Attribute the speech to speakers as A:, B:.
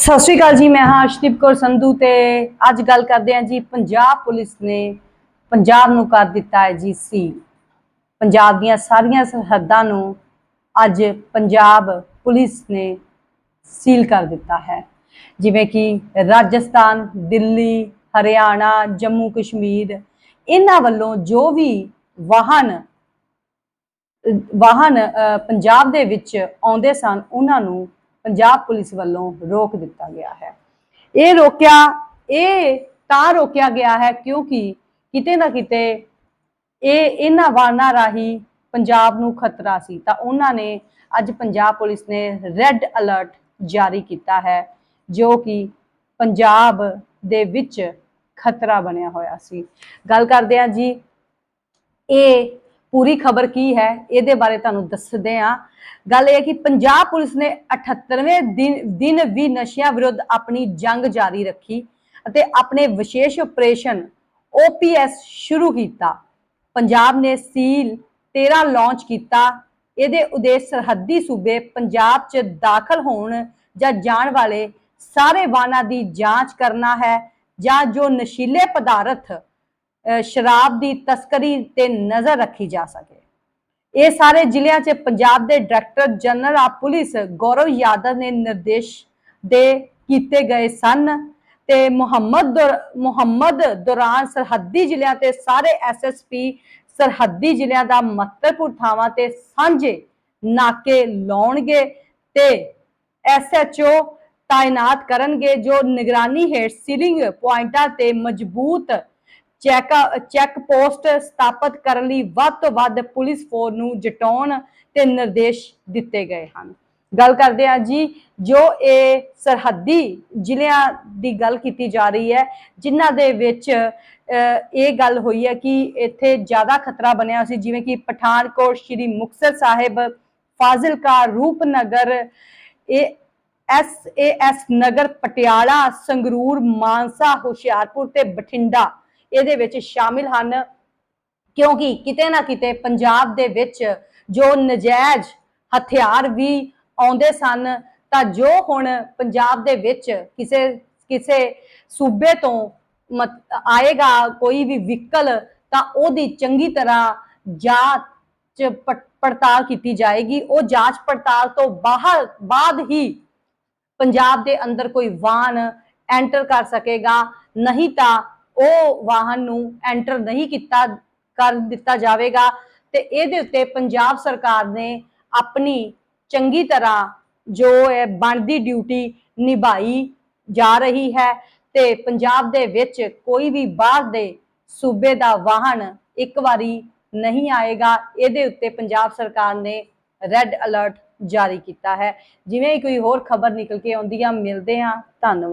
A: ਸਤਿ ਸ਼੍ਰੀ ਅਕਾਲ ਜੀ, ਮੈਂ ਹਾਂ ਅਰਸ਼ਦੀਪ ਕੌਰ ਸੰਧੂ ਤੇ ਅੱਜ ਗੱਲ ਕਰਦੇ ਹਾਂ ਜੀ, ਪੰਜਾਬ ਪੁਲਿਸ ਨੇ ਪੰਜਾਬ ਨੂੰ ਕਰ ਦਿੱਤਾ ਹੈ ਜੀ ਸੀ। ਪੰਜਾਬ ਦੀਆਂ ਸਾਰੀਆਂ ਸਰਹੱਦਾਂ ਨੂੰ ਅੱਜ ਪੰਜਾਬ ਪੁਲਿਸ ਨੇ ਸੀਲ ਕਰ ਦਿੱਤਾ ਹੈ। ਜਿਵੇਂ ਕਿ ਰਾਜਸਥਾਨ, ਦਿੱਲੀ, ਹਰਿਆਣਾ, ਜੰਮੂ ਕਸ਼ਮੀਰ, ਇਹਨਾਂ ਵੱਲੋਂ ਜੋ ਵੀ ਵਾਹਨ ਵਾਹਨ ਪੰਜਾਬ ਦੇ ਵਿੱਚ ਆਉਂਦੇ ਸਨ, ਉਹਨਾਂ ਨੂੰ ਪੰਜਾਬ ਪੁਲਿਸ ਵੱਲੋਂ ਰੋਕ ਦਿੱਤਾ ਗਿਆ ਹੈ। ਇਹ ਰੋਕਿਆ, ਇਹ ਤਾਂ ਰੋਕਿਆ ਗਿਆ ਹੈ ਕਿਉਂਕਿ ਕਿਤੇ ਨਾ ਕਿਤੇ ਇਹ ਇਹਨਾਂ ਵਾਹਨਾਂ ਰਾਹੀਂ ਪੰਜਾਬ ਨੂੰ ਖਤਰਾ ਸੀ। ਤਾਂ ਉਹਨਾਂ ਨੇ ਅੱਜ ਪੰਜਾਬ ਪੁਲਿਸ ਨੇ ਰੈੱਡ ਅਲਰਟ ਜਾਰੀ ਕੀਤਾ ਹੈ, ਜੋ ਕਿ ਪੰਜਾਬ ਦੇ ਵਿੱਚ ਖਤਰਾ ਬਣਿਆ ਹੋਇਆ ਸੀ। ਗੱਲ ਕਰਦੇ ਹਾਂ ਜੀ, ਇਹ ਪੂਰੀ ਖਬਰ ਕੀ ਹੈ, ਇਹਦੇ ਬਾਰੇ ਤੁਹਾਨੂੰ ਦੱਸਦੇ ਹਾਂ। ਗੱਲ ਇਹ ਹੈ ਕਿ ਪੰਜਾਬ ਪੁਲਿਸ ਨੇ 78ਵੇਂ ਦਿਨ ਦਿਨ ਵੀ ਨਸ਼ਿਆਂ ਵਿਰੁੱਧ ਆਪਣੀ ਜੰਗ ਜਾਰੀ ਰੱਖੀ ਅਤੇ ਆਪਣੇ ਵਿਸ਼ੇਸ਼ ਆਪਰੇਸ਼ਨ OPS ਸ਼ੁਰੂ ਕੀਤਾ। ਪੰਜਾਬ ਨੇ ਸੀਲ 13 ਲਾਂਚ ਕੀਤਾ। ਇਹਦੇ ਉਦੇਸ਼ ਸਰਹੱਦੀ ਸੂਬੇ ਪੰਜਾਬ 'ਚ ਦਾਖਲ ਹੋਣ ਜਾਂ ਜਾਣ ਵਾਲੇ ਸਾਰੇ ਵਾਹਨਾਂ ਦੀ ਜਾਂਚ ਕਰਨਾ ਹੈ ਜਾਂ ਜੋ ਨਸ਼ੀਲੇ ਪਦਾਰਥ ਸ਼ਰਾਬ ਦੀ ਤਸਕਰੀ ਤੇ ਨਜ਼ਰ ਰੱਖੀ ਜਾ ਸਕੇ। ਇਹ ਸਾਰੇ ਜ਼ਿਲ੍ਹਿਆਂ 'ਚ ਪੰਜਾਬ ਦੇ director general of police Gaurav Yadav ਨੇ ਨਿਰਦੇਸ਼ ਦੇ ਕੀਤੇ ਗਏ ਸਨ ਤੇ ਮੁਹੰਮਦ ਦੌਰ- ਮੁਹੰਮਦ ਦੌਰਾਨ ਸਰਹੱਦੀ ਜ਼ਿਲ੍ਹਿਆਂ ਤੇ ਸਾਰੇ ਐਸਐਸਪੀ ਸਰਹੱਦੀ ਜ਼ਿਲ੍ਹਿਆਂ ਦਾ ਮਹੱਤਵਪੂਰਨ ਥਾਵਾਂ ਤੇ ਸਾਂਝੇ ਨਾਕੇ ਲਾਉਣਗੇ ਤੇ ਐਸਐਚਓ ਤਾਇਨਾਤ ਕਰਨਗੇ, ਜੋ ਨਿਗਰਾਨੀ ਹੇਠ ਸੀਲਿੰਗ ਪੁਆਇੰਟਾਂ ਤੇ ਮਜ਼ਬੂਤ ਚੈੱਕ ਚੈੱਕ ਪੋਸਟ ਸਥਾਪਿਤ ਕਰਨ ਲਈ ਵੱਧ ਤੋਂ ਵੱਧ ਪੁਲਿਸ ਫੋਰਸ ਨੂੰ ਜਟਾਉਣ ਤੇ ਨਿਰਦੇਸ਼ ਦਿੱਤੇ ਗਏ ਹਨ। ਗੱਲ ਕਰਦੇ ਹਾਂ ਜੀ, ਜੋ ਇਹ ਸਰਹੱਦੀ ਜ਼ਿਲ੍ਹਿਆਂ ਦੀ ਗੱਲ ਕੀਤੀ ਜਾ ਰਹੀ ਹੈ, ਜਿਨ੍ਹਾਂ ਦੇ ਵਿੱਚ ਇਹ ਗੱਲ ਹੋਈ ਹੈ ਕਿ ਇੱਥੇ ਜ਼ਿਆਦਾ ਖਤਰਾ ਬਣਿਆ ਸੀ, ਜਿਵੇਂ ਕਿ ਪਠਾਨਕੋਟ ਸ਼੍ਰੀ ਮੁਕਤਸਰ ਸਾਹਿਬ, ਫਾਜ਼ਿਲਕਾ, ਰੂਪਨਗਰ, ਇਹ S A S Nagar, Patiala, Sangrur, Mansa, Hoshiarpur ਤੇ ਬਠਿੰਡਾ ਇਹਦੇ ਵਿੱਚ ਸ਼ਾਮਿਲ ਹਨ। ਕਿਉਂਕਿ ਕਿਤੇ ਨਾ ਕਿਤੇ ਪੰਜਾਬ ਦੇ ਵਿੱਚ ਜੋ ਨਜਾਇਜ਼ ਹਥਿਆਰ ਵੀ ਆਉਂਦੇ ਸਨ, ਤਾਂ ਜੋ ਹੁਣ ਪੰਜਾਬ ਦੇ ਵਿੱਚ ਕਿਸੇ ਕਿਸੇ ਸੂਬੇ ਤੋਂ ਆਏਗਾ ਕੋਈ ਵੀ ਵਹੀਕਲ, ਤਾਂ ਉਹਦੀ ਚੰਗੀ ਤਰ੍ਹਾਂ ਜਾਂਚ ਪ- ਪੜਤਾਲ ਕੀਤੀ ਜਾਏਗੀ। ਉਹ ਜਾਂਚ ਪੜਤਾਲ ਤੋਂ ਬਾਹਰ, ਬਾਅਦ ਹੀ ਪੰਜਾਬ ਦੇ ਅੰਦਰ ਕੋਈ ਵਾਹਨ ਐਂਟਰ ਕਰ ਸਕੇਗਾ। ਨਹੀਂ ਤਾਂ ਉਹ ਵਾਹਨ ਨੂੰ ਐਂਟਰ ਨਹੀਂ ਕੀਤਾ, ਕਰ ਦਿੱਤਾ ਜਾਵੇਗਾ ਤੇ ਇਹਦੇ ਉੱਤੇ ਪੰਜਾਬ ਸਰਕਾਰ ਨੇ ਆਪਣੀ ਚੰਗੀ ਤਰ੍ਹਾਂ ਜੋ ਹੈ ਬਣਦੀ ਡਿਊਟੀ ਨਿਭਾਈ ਜਾ ਰਹੀ ਹੈ ਤੇ ਪੰਜਾਬ ਦੇ ਵਿੱਚ ਕੋਈ ਵੀ ਬਾਹਰ ਦੇ ਸੂਬੇ ਦਾ ਵਾਹਨ ਇੱਕ ਵਾਰੀ ਨਹੀਂ ਆਏਗਾ, ਇਹਦੇ ਉੱਤੇ ਪੰਜਾਬ ਸਰਕਾਰ ਨੇ ਰੈੱਡ ਅਲਰਟ ਜਾਰੀ ਕੀਤਾ ਹੈ। ਜਿਵੇਂ ਹੀ ਕੋਈ ਹੋਰ ਖਬਰ ਨਿਕਲ ਕੇ ਆਉਂਦੀ ਆ, ਮਿਲਦੇ ਆ ਧੰਨਵਾਦ।